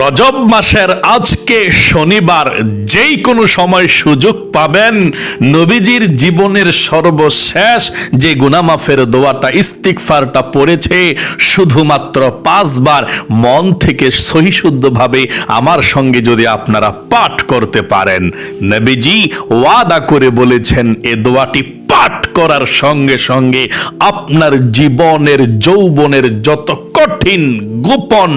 রজব মাসের আজকে শনিবার যেই কোনো সময় সুযোগ পাবেন, নবীজির জীবনের সর্বশেষ যে গুনামাফের দোয়াটা ইস্তিকফারটা পড়েছে, শুধুমাত্র পাঁচবার মন থেকে সহিশুদ্ধভাবে আমার সঙ্গে যদি আপনারা পাঠ করতে পারেন। নবীজি ওয়াদা করে বলেছেন, এ দোয়াটি পাঠ করার সঙ্গে সঙ্গে আপনার জীবনের, যৌবনের যত কঠিন, গোপন,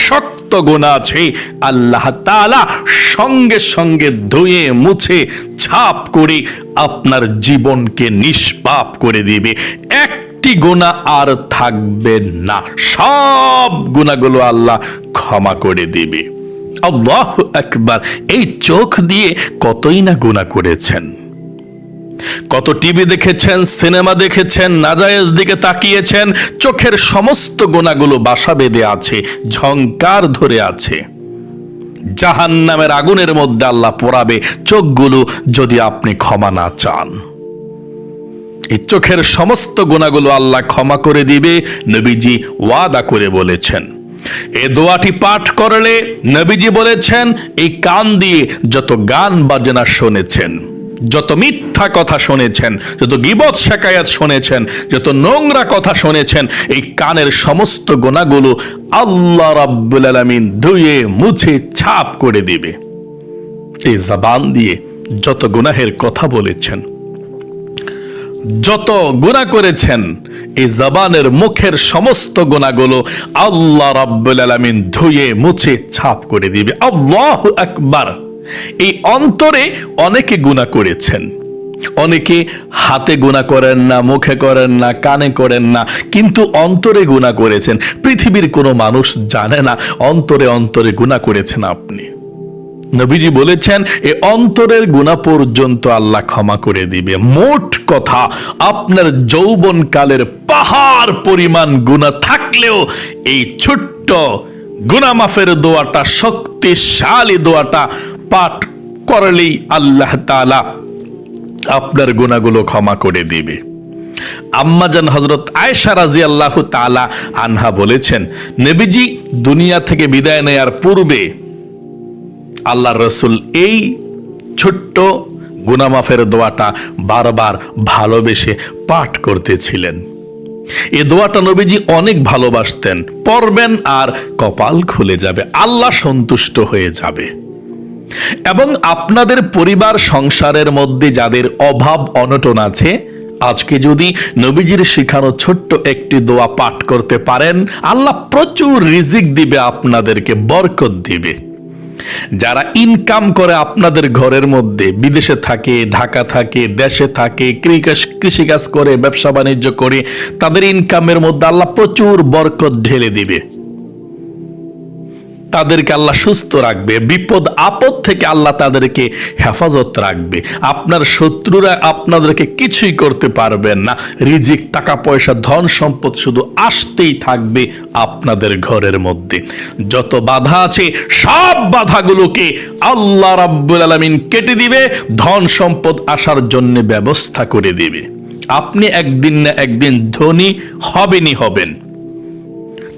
শক্ত গুণা আছে? আল্লাহ তাআলা সঙ্গে সঙ্গে ধুয়ে, মুছে, ছাপ করে আপনার জীবনকে নিষ্পাপ করে দিবে। একটি গুণা আর থাকবে না। সব গুণাগুলো আল্লাহ ক্ষমা করে দিবে। একবার এই চোখ দিয়ে কতই না গুণা করেছেন? কত টিভি দেখেছেন, সিনেমা দেখেছেন, নাজায়েজ দিকে তাকিয়েছেন, চোখের সমস্ত গোনাগুলো বাসা বেঁধে আছে, ঝংকার ধরে আছে। জাহান নামের আগুনের মধ্যে আল্লাহ পোড়াবে চোখগুলো যদি আপনি ক্ষমা না চান। এই চোখের সমস্ত গোনাগুলো আল্লাহ ক্ষমা করে দিবে, নবীজি ওয়াদা করে বলেছেন। এ দোয়াটি পাঠ করলে নবীজি বলেছেন, এই কান দিয়ে যত গান বাজনা শুনেছেন যত মিথ্যা কথা শুনেছেন, যত গিবত শেখায়াত শুনেছেন, যত নোংরা কথা শুনেছেন, এই কানের সমস্ত গোনাগুলো আল্লাহ রাব্বুল আলামিন ধুয়ে মুছে ছাপ করে দিবে। এই জবান দিয়ে যত গুনাহের কথা বলেছেন, যত গুণা করেছেন, এই জবানের মুখের সমস্ত গুণাগুলো আল্লাহ রাব্বুল আলামিন ধুয়ে মুছে ছাপ করে দিবে। আল্লাহ আকবার। এই অন্তরে অনেকে গুণা করেছেন। অনেকে হাতে গুণা করেন না, মুখে করেন না, কানে করেন না, কিন্তু অন্তরে গুণা করেছেন। পৃথিবীর কোনো মানুষ জানে না, অন্তরে অন্তরে গুণা করেছেন আপনি। নবীজি বলেছেন, এ অন্তরের গুণা পর্যন্ত আল্লাহ ক্ষমা করে দিবে। মোট কথা, আপনার যৌবন কালের পাহাড় পরিমাণ গুণা থাকলেও এই ছোট্ট গুনামাফের দোয়াটা, শক্তিশালী দোয়াটা পাঠ করলেই আল্লাহ তাআলা আপনার গুণাগুলো ক্ষমা করে দিবে। আম্মাজান হজরত আয়েশা রাজি আল্লাহ তালা আনহা বলেছেন, নবীজি দুনিয়া থেকে বিদায় নেয়ার পূর্বে আল্লাহ রসুল এই ছোট্ট গুনামাফের দোয়াটা বারবার ভালোবেসে পাঠ করতেছিলেন। এ দোয়াটা নবীজি অনেক ভালোবাসতেন। পড়বেন আর কপাল খুলে যাবে, আল্লাহ সন্তুষ্ট হয়ে যাবে। এবং আপনাদের পরিবার সংসারের মধ্যে যাদের অভাব, অনটন আছে, আজকে যদি নবীজির শিখানো ছোট্ট একটি দোয়া পাঠ করতে পারেন, আল্লাহ প্রচুর রিজিক দিবে, আপনাদেরকে বরকত দিবে। যারা ইনকাম করে আপনাদের ঘরের মধ্যে, বিদেশে থাকে, ঢাকা থাকে, দেশে থাকে, কৃষি- কৃষিকাজ করে, ব্যবসা বাণিজ্য করে, তাদের ইনকামের মধ্যে আল্লাহ প্রচুর বরকত ঢেলে দিবে। তাদেরকে আল্লাহ সুস্থ রাখবে, বিপদ, আপদ থেকে আল্লাহ তাদেরকে হেফাজত রাখবে। আপনার শত্রুরা আপনাদেরকে কিছুই করতে পারবেন না। রিজিক, টাকা, পয়সা, ধন সম্পদ শুধু আসতেই থাকবে আপনাদের ঘরের মধ্যে। যত বাধা আছে, সব বাধাগুলোকে আল্লাহ রাব্বুল আলামিন কেটে দিবে, ধন সম্পদ আসার জন্য ব্যবস্থা করে দিবে। আপনি একদিন না একদিন ধনী হবেনই হবেন।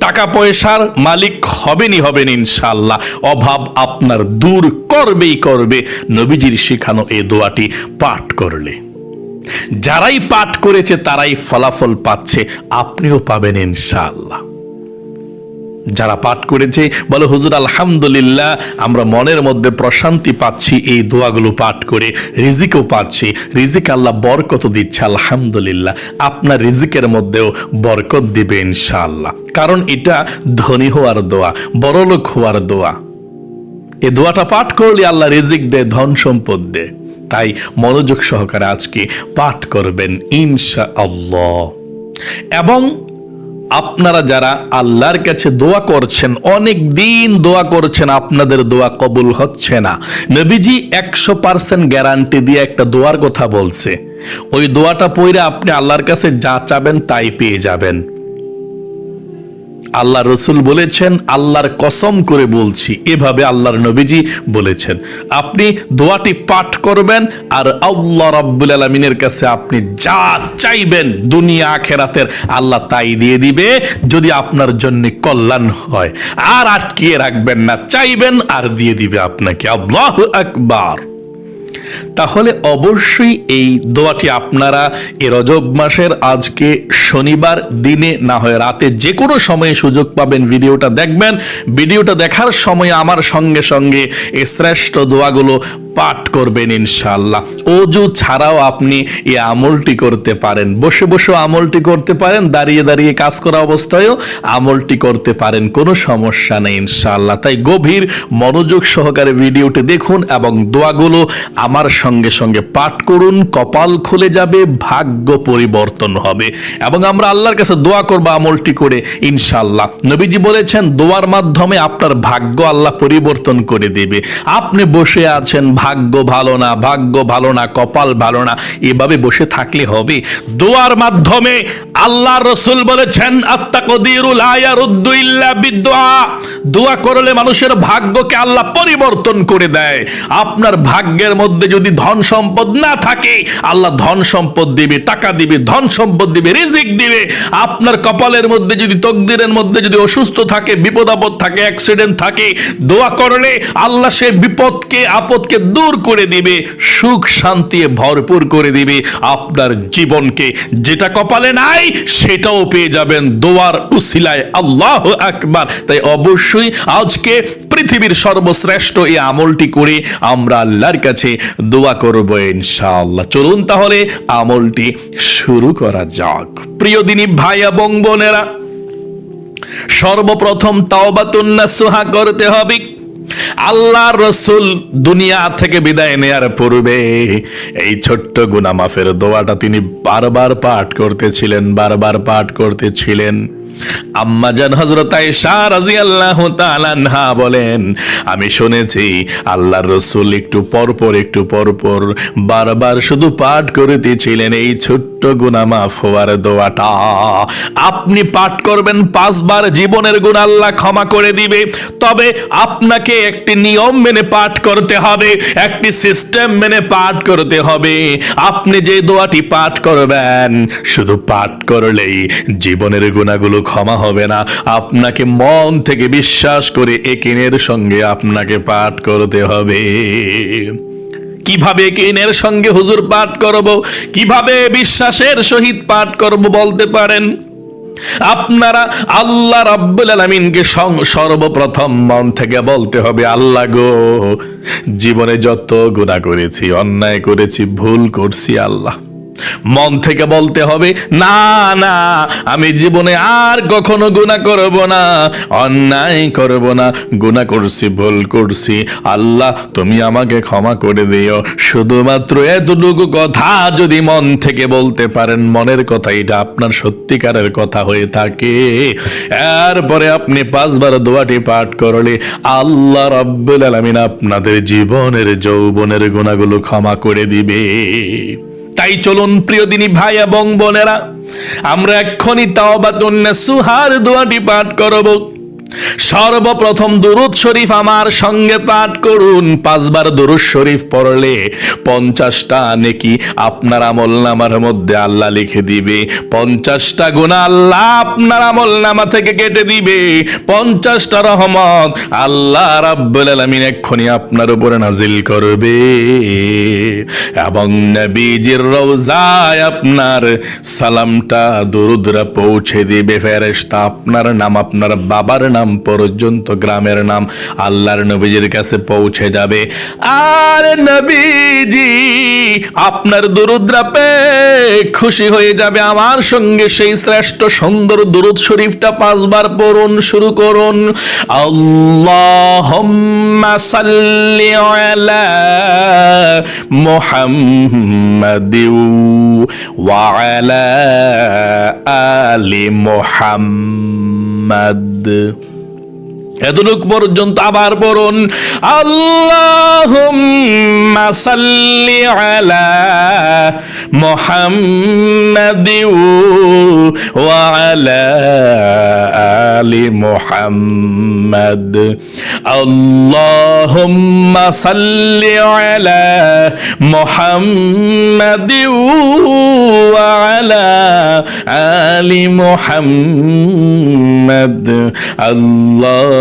টাকা পয়সার মালিক হবেনই হবেন ইনশাল্লাহ অভাব আপনার দূর করবেই করবে। নবীজির শেখানো এ দোয়াটি পাঠ করলে। যারাই পাঠ করেছে তারাই ফলাফল পাচ্ছে। আপনিও পাবেন ইনশাআল্লাহ। যারা পাঠ করেছে, বলে, হুজুর, আলহামদুলিল্লাহ, আমরা মনের মধ্যে প্রশান্তি পাচ্ছি, এই দোয়াগুলো পাঠ করে রিজিকও পাচ্ছি। রিজিক আল্লাহ বরকত দিচ্ছে, আলহামদুলিল্লাহ। আপনার রিজিকের মধ্যেও বরকত দিবে ইনশাআল্লাহ। কারণ এটা ধনী হওয়ার দোয়া, বড়লোক হওয়ার দোয়া। এ দোয়াটা পাঠ করলে আল্লাহ রিজিক দেয়, ধন সম্পদ দেয়। তাই মনোযোগ সহকারে আজকে পাঠ করবেন ইনশা আল্লাহ এবং আপনারা যারা আল্লাহর কাছে দোয়া করছেন অনেক দিন দোয়া করছেন, আপনাদের দোয়া কবুল হচ্ছে না। নবীজি একশো পার্সেন্ট গ্যারান্টি দিয়ে একটা দোয়ার কথা বলছে। ওই দোয়াটা পড়ে আপনি আল্লাহর কাছে যা চাবেন তাই পেয়ে যাবেন। আল্লাহ রসুল বলেছেন, আল্লাহর কসম করে বলছি, এভাবে আল্লাহর নবীজি বলেছেন। আপনি দোয়াটি পাঠ করবেন আর আল্লাহ রাব্বুল আলমিনের কাছে আপনি যা চাইবেন দুনিয়া আখেরাতের, আল্লাহ তাই দিয়ে দিবে, যদি আপনার জন্য কল্যাণ হয়। আর আটকিয়ে রাখবেন না, চাইবেন আর দিয়ে দিবে আপনাকে। আল্লাহ আকবার। তাহলে অবশ্যই এই দোয়াটি আপনারা এ রজব মাসের আজকে শনিবার দিনে না হয় রাতে যে কোনো সময়ে সুযোগ পাবেন ভিডিওটা দেখবেন। ভিডিওটা দেখার সময় আমার সঙ্গে সঙ্গে এই শ্রেষ্ঠ দোয়াগুলো পাঠ করবেন ইনশাল্লাহ অজু ছাড়াও আপনি এই আমলটি করতে পারেন। বসে বসে আমলটি করতে পারেন, দাঁড়িয়ে দাঁড়িয়ে কাজ করা অবস্থায়ও আমলটি করতে পারেন, কোনো সমস্যা নেই ইনশাল্লাহ তাই গভীর মনোযোগ সহকারে ভিডিওটি দেখুন এবং দোয়াগুলো আমার সঙ্গে সঙ্গে পাঠ করুন, কপাল খুলে যাবে, ভাগ্য পরিবর্তন হবে। এবং আমরা আল্লাহর কাছে দোয়া করব আমলটি করে ইনশাল্লাহ নবীজি বলেছেন, দোয়ার মাধ্যমে আপনার ভাগ্য আল্লাহ পরিবর্তন করে দেবে। আপনি বসে আছেন ভাগ্য ভালো না, ভাগ্য ভালো না, কপাল ভালো না, এভাবে বসে থাকলে হবে। দোয়ার মাধ্যমে আল্লাহ রসুল বলেছেন দোয়া করলে মানুষের ভাগ্যকে আল্লাহ পরিবর্তন করে দেয়। আপনার ভাগ্যের মধ্যে যদি ধন সম্পদ না থাকে, আল্লাহ ধন সম্পদ দিবে, টাকা দিবে, ধন সম্পদ দিবে, রিজিক দিবে। আপনার কপালের মধ্যে যদি তকদিরের মধ্যে যদি অসুস্থ থাকে, বিপদ আপদ থাকে, অ্যাক্সিডেন্ট থাকে, দোয়া করলে আল্লাহ সে বিপদকে, আপদকে দূর করে দিবে, সুখ শান্তি ভরপুর করে দিবে আপনার জীবনকে। যেটা কপালে নাই, সেটাও পেয়ে যাবেন দোয়ার উসিলায়। আল্লাহ আকবার। তাই অবশ্যই আজকে পৃথিবীর সর্বশ্রেষ্ঠ এই আমলটি করে আমরা আল্লাহর কাছে দোয়া করব ইনশাআল্লাহ। চলুন তাহলে আমলটি শুরু করা যাক। প্রিয় দিনী ভাই এবং বোনেরা, সর্বপ্রথম তাওবাতুন্না সুহা করতে হবে। আল্লাহ রসুল দুনিয়া থেকে বিদায় নেয়ার পূর্বে এই ছোট্ট গুনামাফের দোয়াটা তিনি বারবার পাঠ করতেছিলেন, বারবার পাঠ করতেছিলেন। আম্মাজান হজরত আয়েশা রাদিয়াল্লাহু তাআলা আনহা বলেন, আমি শুনেছি আল্লাহর রসুল একটু পরপর একটু পরপর বারবার শুধু পাঠ করিতেছিলেন এই ছোট্ট গুনাহ মাফ দোয়াটা। আপনি পাঠ করবেন পাঁচবার, জীবনের গুণ আল্লাহ ক্ষমা করে দিবে। তবে আপনাকে একটি নিয়ম মেনে পাঠ করতে হবে, একটি সিস্টেম মেনে পাঠ করতে হবে। আপনি যে দোয়াটি পাঠ করবেন, শুধু পাঠ করলেই জীবনের গুণাগুলো ক্ষমা হবে না। আপনাকে মন থেকে বিশ্বাস করে একিনের সঙ্গে আপনাকে পাঠ করতে হবে। কীভাবে কিনের সঙ্গে হুজুর পাঠ করব? কীভাবে বিশ্বাসের সহিত পাঠ করব বলতে পারেন? আপনারা আল্লাহ রাব্বুল আলামিনকে সর্বপ্রথম মন থেকে বলতে হবে, আল্লাহ গো, জীবনে যত গুনাহ করেছি, অন্যায় করেছি, ভুল করছি, আল্লাহ। মন থেকে বলতে হবে, না না, আমি জীবনে আর কখনো গুনাহ করব না, অন্যায় করব না, গুনাহ করছি, ভুল করছি। আল্লাহ, তুমি আমাকে ক্ষমা করে দিও। শুধুমাত্র এতটুকু কথা যদি মন থেকে বলতে পারেন, মনের কথা, এটা আপনার সত্যিকারের কথা হয়ে থাকে। এরপরে আপনি পাঁচবার দোয়াটি পাঠ করলে আল্লাহ রাব্বুল আলামিন আপনাদের জীবনের, যৌবনের গুণাগুলো ক্ষমা করে দিবে। তাই চলুন প্রিয় দিনী ভাই এবং বোনেরা আমরা এক্ষুনি বা সুহার দোয়াটি পাঠ করব। সর্বপ্রথম দুরুদ শরীফ আমার সঙ্গে পাঠ করুন। পাঁচবার দুরুদ শরীফ পড়লে পঞ্চাশটা নেকি আপনার আমল নামার মধ্যে আল্লাহ লিখে দিবে। পঞ্চাশটা গুণা আল্লাহ আপনার আমল নামা থেকে কেটে দিবে। পঞ্চাশটা রহমত আল্লাহ রাব্বুল আলামিন এক্ষুনি আপনার উপরে নাজিল করবে। এবং নবীজির রওজায় আপনার সালামটা দুরুদরা পৌঁছে দিবে। ফেরেশতা আপনার নাম আপনার বাবার নাম পর্যন্ত গ্রামের নাম আল্লাহর নবীজির কাছে পৌঁছে যাবে। আর নবীজি আপনার দুরুদ্রা পেয়ে খুশি হয়ে যাবে। আমার সঙ্গে সেই শ্রেষ্ঠ সুন্দর দুরুদ শরীফটা পাঁচবার পড়ুন, শুরু করুন। আল্লাহুম্মা সাল্লি আলা মুহাম্মাদিউ ওয়া আলা আলি মুহাম্মাদ। محمد এতটুক পর্যন্ত আবার পড়ুন। আল্লাহুম্মা সাল্লি আলা মুহাম্মাদ ওয়া আলা আলি মুহাম্মাদ। আল্লাহুম্মা সাল্লি আলা মুহাম্মাদ ওয়া আলা মুহাম্মাদ।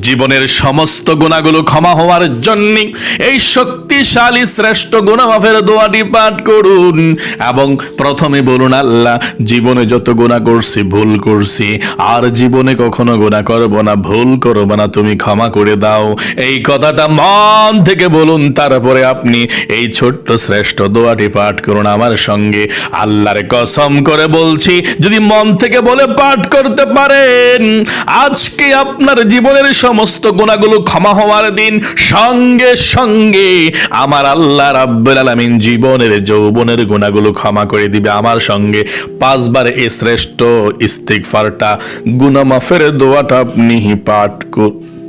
জীবনের সমস্ত গুণাগুলো ক্ষমা হওয়ার জন্য এই শক্তিশালী শ্রেষ্ঠ গুণামাফের দোয়াটি পাঠ করুন এবং প্রথমে বলুন, আল্লাহ, জীবনে যত গুণা করছি, ভুল করছি, আর জীবনে কখনো গুণা করব না, ভুল করব না, তুমি ক্ষমা করে দাও। এই কথাটা মন থেকে বলুন, তারপরে আপনি এই ছোট্ট শ্রেষ্ঠ দোয়াটি পাঠ করুন। আমার সঙ্গে আল্লাহর কসম করে বলছি, যদি মন থেকে বলে পাঠ করতে পারেন, আজকে আপনার জীবনের সমস্ত গুণাগুলো ক্ষমা হওয়ার দিন সঙ্গে সঙ্গে আমার আল্লাহ রাব্বুল আলামিন জীবনের যৌবনের গুণাগুলো ক্ষমা করে দিবে। আমার সঙ্গে পাঁচবার এই শ্রেষ্ঠ ইস্তিগফারটা গুনামাফের দোয়াটা আপনি পাঠ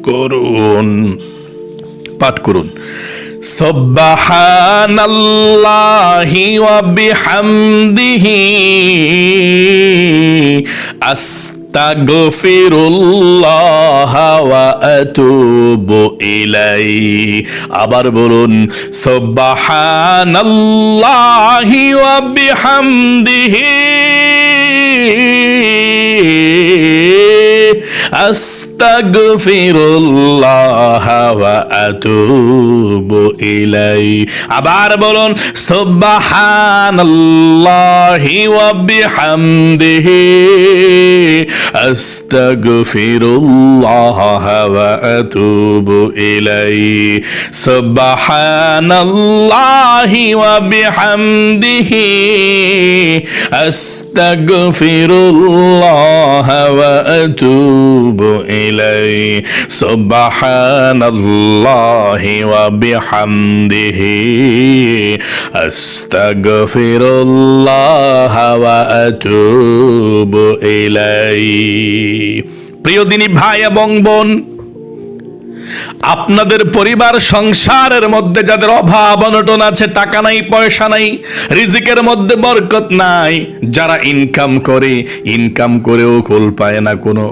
করুন। পাঠ করুন। সুবহানাল্লাহি ওয়া বিহামদিহি। আস্তাগফিরুল্লাহ ওয়া আতুবু ইলাইহি। আবার বলুন সুবহানাল্লাহি ওয়া বিহামদিহি। আস্তাগফিরুল্লাহ ওয়া আতুবু ইলাই আবার বলুন, সুবহানাল্লাহি ওয়া বিহামদিহি। আস্তাগফিরুল্লাহ ওয়া আতুবু ইলাই সুবহানাল্লাহি ওয়া বিহামদিহি। আস্তাগফিরুল্লাহ ওয়া আতুবু ইলাই إليه سبحان الله وبحمده أستغفر الله وأتوب إليه প্রিয় দিনী ভাই এবং বোন আপনাদের পরিবার সংসারের মধ্যে যাদের অভাব অনটন আছে টাকা নাই পয়সা নাই রিজিকের মধ্যে বরকত নাই যারা ইনকাম করে ইনকাম করেও কুল পায় না কোনো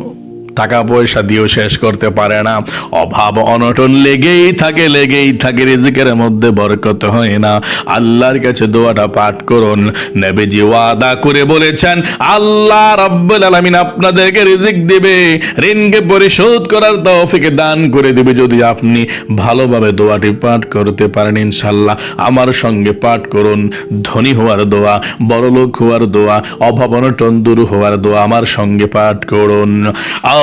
টাকা পয়সা দিয়েও শেষ করতে পারে না। অভাব অনটন লেগেই থাকে লেগেই থাকে, রিজিকের মধ্যে বরকত হয় না। আল্লাহর কাছে দোয়াটা পাঠ করুন। নেবেজি ওয়াদা করে বলেছেন, আল্লাহ রাব্বুল আলামিন আপনাদেরকে রিজিক দিবে, ঋণকে পরিশোধ করার তৌফিক দান করে দিবে। যদি আপনি ভালোভাবে দোয়াটি পাঠ করতে পারেন ইনশাল্লাহ আমার সঙ্গে পাঠ করুন। ধনী হওয়ার দোয়া, বড়লোক হওয়ার দোয়া, অভাব অনটন দূর হওয়ার দোয়া আমার সঙ্গে পাঠ করুন।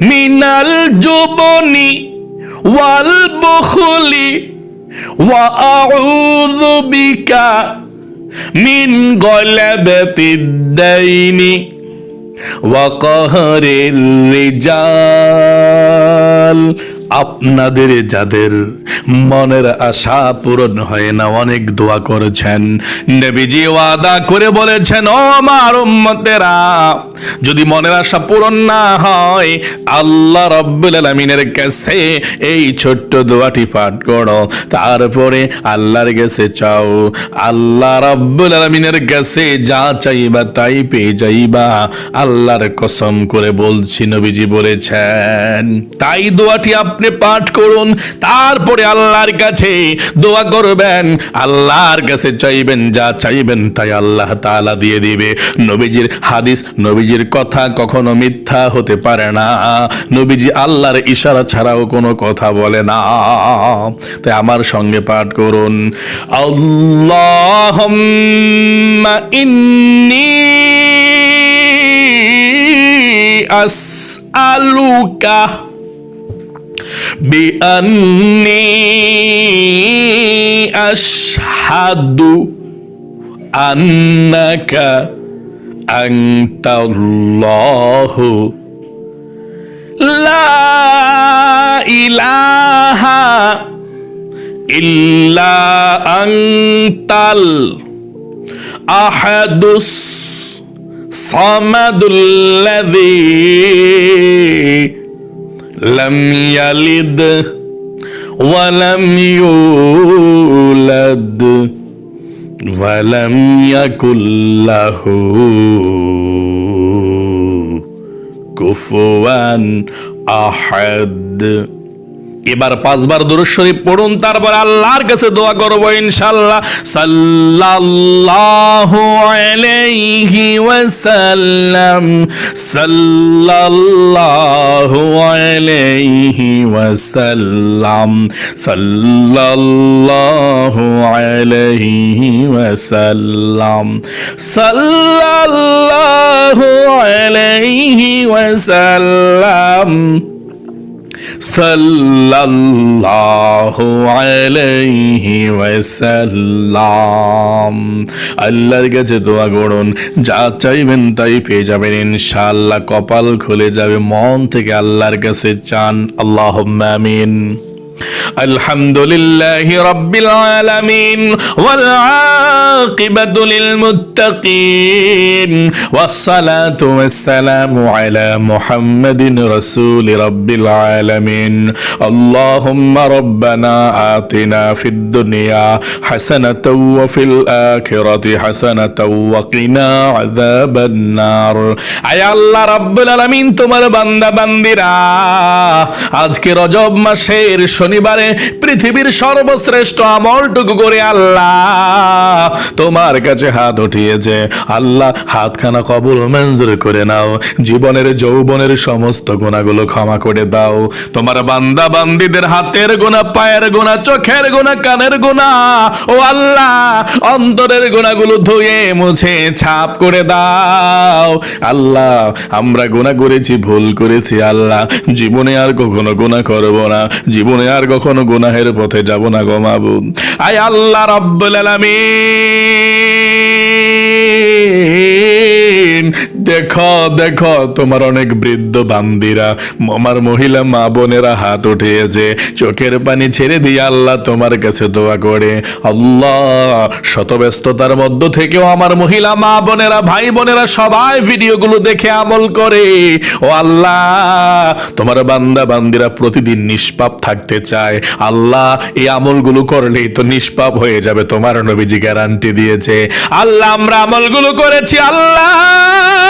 মিনাল যুবনি ওয়াল বখলি ওয়া আউযু বিকা মিন গলাবাতিদ দাইনি ওয়া কাহরির রিজাল আপনাদের যাদের মনের আশা পূরণ হয় না, অনেক দোয়া করেছেন। নবীজি ওয়াদা করে বলেছেন, ও আমার উম্মতেরা, যদি মনের আশা পূরণ না হয়, আল্লাহ রাব্বুল আলামিনের কাছে এই ছোট্ট দোয়াটি পাঠ করো। তারপরে আল্লাহর কাছে চাও। আল্লাহ রাব্বুল আলামিনের কাছে যা চাইবা তাই পেয়ে যাইবা। আল্লাহর কসম করে বলছি, নবীজি বলেছেন। তাই দোয়াটি আপনি আপনি পাঠ করুন, তারপরে আল্লাহর কাছে দোয়া করবেন। আল্লাহর কাছে চাইবেন, যা চাইবেন তাই আল্লাহ তাআলা দিয়ে দিবে। নবীজির হাদিস, নবীজির কথা কখনো মিথ্যা হতে পারে না। নবীজি আল্লাহর ইশারা ছাড়াও কোনো কথা বলে না। তাই আমার সঙ্গে পাঠ করুন। আল্লাহুম্মা ইন্নী আসআলুকা বিআন্নি আশহাদু আন্নাকা আনতাল্লাহু লা ইলাহা ইল্লা আনতাল আহাদুস সামাদুল্লাযী لم يلد ولم يولد ولم يكن له كفوا أحد. এবার পাঁচবার দুরূদ শরীফ পড়ুন, তারপর আল্লাহর কাছে দোয়া করব ইনশাআল্লাহ। সাল্লাল্লাহু আলাইহি ওয়াসাল্লাম, সাল্লাল্লাহু আলাইহি ওয়াসাল্লাম, সাল্লাল্লাহু আলাইহি ওয়াসাল্লাম, সাল্লাল্লাহু আলাইহি ওয়াসাল্লাম। সাল্লাল্লাহু আলাইহি ওয়াসাল্লাম। আল্লাহর কাছে দোয়া করুন, যা চাইবেন তাই পেয়ে যাবেন, ইনশাআল্লাহ। কপাল খুলে যাবে, মন থেকে আল্লাহর কাছে চান। আল্লাহুম্মা আমিন। الحمد لله رب العالمين والعاقبة للمتقين والصلاة والسلام على محمد رسول رب العالمين اللهم ربنا آتنا في الدنيا حسنة وفي الآخرة حسنة وقنا عذاب النار আয় আল্লাহ রাব্বুল আলামিন তোমার বান্দা বান্দিরা আজকে রজব মাসের শনিবারে পৃথিবীর সর্বশ্রেষ্ঠ আমলটুকু করে আল্লাহ। তোমার কাছে হাত উঠিয়েছে। আল্লাহ, হাতখানা কবুল মঞ্জুর করে নাও। জীবনের, যৌবনের সমস্ত গুণাগুলো ক্ষমা করে দাও। তোমার বান্দা বান্দিদের হাতের গোনা পায়ের গোনা চোখের গোনা কানের গোনা ও আল্লাহ, অন্তরের গোনাগুলো ধুয়ে, মুছে, ছাপ করে দাও। আল্লাহ, আমরা গোনা করেছি, ভুল করেছি, আল্লাহ। জীবনে আর কখনো গোনা করব না। জীবনে আর কখনো গুনাহের পথে যাব না গো মাবুদ। আয় আল্লাহ রব্বুল আলামিন। দেখো দেখো, তোমার অনেক বৃদ্ধ বান্দিরা। আমার মহিলা মা বোনেরা হাত উঠিয়েছে চোখের পানি ছেড়ে দিয়ে আল্লাহ তোমার কাছে দোয়া করে। আল্লাহ শত ব্যস্ততার মধ্য থেকেও আমার মহিলা মা বোনেরা, ভাই বোনেরা সবাই ভিডিওগুলো দেখে আমল করে। ও আল্লাহ, তোমার বান্দা বান্দিরা প্রতিদিন নিষ্পাপ থাকতে চায়। আল্লাহ, এই আমলগুলো করলেই তো নিষ্পাপ হয়ে যাবে, তোমার নবীজি গ্যারান্টি দিয়েছে। আল্লাহ, আমরা আমলগুলো করেছি, আল্লাহ।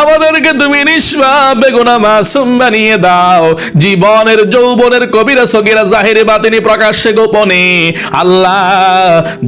আমাদেরকে তুমি বেগুনা মাসুম বানিয়ে দাও। জীবনের যৌবনের কবিরা সগিরা জাহিরে বাতিনি প্রকাশ্যে গোপনে। আল্লাহ,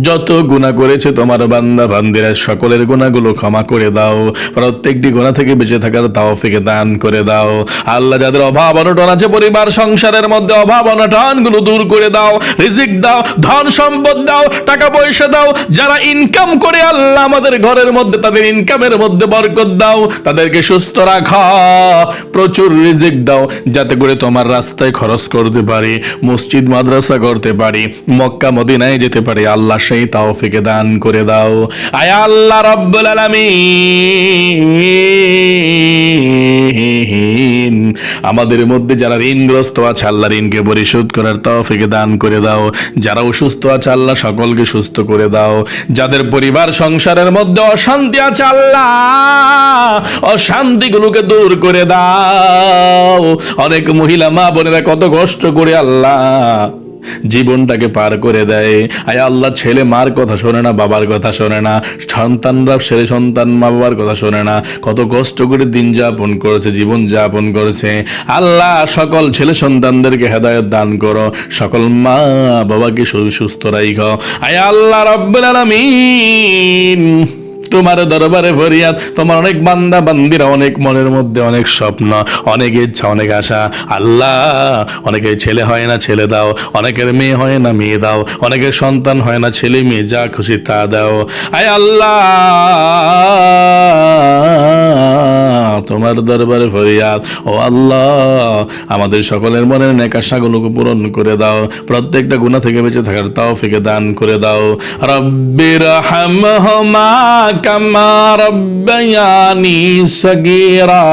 যত গুণা করেছে তোমার বান্দা বান্দিরা, সকলের গুণাগুলো ক্ষমা করে দাও। প্রত্যেকটি গুণা থেকে বেঁচে থাকার তাওফিকে দান করে দাও। আল্লাহ, যাদের অভাব অনটন আছে, পরিবার, সংসারের মধ্যে অভাব অনটনগুলো দূর করে দাও। রিজিক দাও, ধন সম্পদ দাও, টাকা পয়সা দাও। যারা ইনকাম করে আল্লাহ, আমাদের ঘরের মধ্যে, তাদের ইনকামের মধ্যে বরকত দাও। তাদেরকে সুস্থ রাখা। প্রচুর রিজিক দাও, যাতে করে তোমার রাস্তায় খরচ করতে পারি, মসজিদ, মাদ্রাসা করতে পারি, মক্কা, মদিনায় যেতে পারি। আল্লাহ সেই তাওফিকে দান করে দাও। আয় আল্লাহ রব্বুল আলামিন। আমাদের মধ্যে যারা ঋণগ্রস্ত আছে আল্লাহ ঋণকে পরিশোধ করার তৌফিকে দান করে দাও। যারা অসুস্থ আছে, আল্লাহ সকলকে সুস্থ করে দাও। যাদের পরিবার, সংসারের মধ্যে অশান্তি আছে, আল্লাহ অশান্তিগুলোকে দূর করে দাও। অনেক মহিলা, মা বোনেরা কত কষ্ট করে আল্লাহ জীবনটাকে পার করে দেয়। আয় আল্লাহ, ছেলে মার কথা শোনে না, বাবার কথা শোনে না। সন্তানরা, ছেলে সন্তান, মা বাবার কথা শোনে না। কত কষ্ট করে দিন যাপন করেছে, জীবন যাপন করেছে। আল্লাহ, সকল ছেলে সন্তানদেরকে হেদায়ত দান করো। সকল মা বাবাকে সুস্থ রাইখ। আয় আল্লাহ, রব্বুল আলামিন। তোমার দরবারে ফরিয়াদ। তোমার অনেক বান্দা, বান্দিরা অনেক মনের মধ্যে অনেক স্বপ্ন, অনেক ইচ্ছা, অনেক আশা। আল্লাহ অনেকের ছেলে হয় না ছেলে দাও, অনেকের মেয়ে হয় না মেয়ে দাও, অনেকের সন্তান হয় না ছেলে মেয়ে, যা খুশি তা দাও। আয় আল্লাহ! তোমার দরবারে ফরিয়াদ। ও আল্লাহ, আমাদের সকলের মনের নেকাশাগুলোকে পূরণ করে দাও। প্রত্যেকটা গুণা থেকে বেঁচে থাকার তাও ফিকে দান করে দাও। রব্বির হামহমা কামা রব্বায়ানি সগীরা।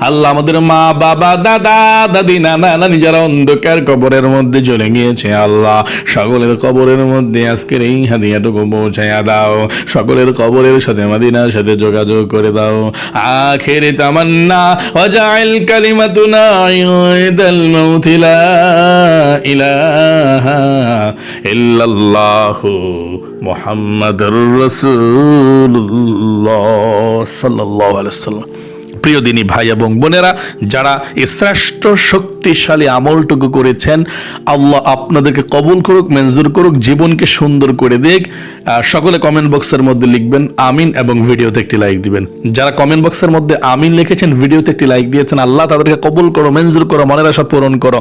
আল্লাহ আমাদের মা, বাবা, দাদা, দাদি, নানা, নানি যারা অন্ধকার কবরের মধ্যে চলে গিয়েছে, আল্লাহ, সকলের কবরের মধ্যে আজকের এই হাদিয়াটুকু পৌঁছাইয়া দাও। সকলের কবরের সাথে, মাদিনার সাথে যোগাযোগ করে দাও। আখের তামান্না, ওয়াজাইল কালিমাতুনা ইউদাল মাউত লা ইলাহা ইল্লাল্লাহু। মুহাম্মাদুর আলাইহি প্রিয় দিনী ভাই এবং বোনেরা, যারা এই শ্রেষ্ঠ শক্তিশালী আমলটুকু করেছেন, আল্লাহ আপনাদেরকে কবুল করুক, মঞ্জুর করুক, জীবনকে সুন্দর করে দেখ সকলে কমেন্ট বক্সের মধ্যে লিখবেন, আমিন, এবং ভিডিওতে একটি লাইক দিবেন। যারা কমেন্ট বক্সের মধ্যে আমিন লিখেছেন, ভিডিওতে একটি লাইক দিয়েছেন, আল্লাহ তাদেরকে কবুল করো, মঞ্জুর করো, মনের আশা পূরণ করো।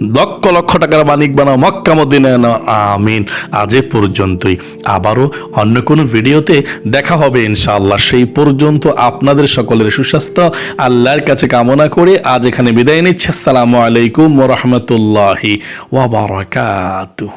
লক্ষ লক্ষ টাকার মানিক বানাও, মক্কা, মদিনায় নাও আমিন। আজ এ পর্যন্তই। আবারও অন্য কোনো ভিডিওতে দেখা হবে ইনশাআল্লাহ। সেই পর্যন্ত আপনাদের সকলের সুস্বাস্থ্য, আল্লাহর কাছে কামনা করে আজ এখানে বিদায় নিচ্ছে। আসসালামু আলাইকুম ওরহমতুল্লাহি ওয়াবারাকাতুহ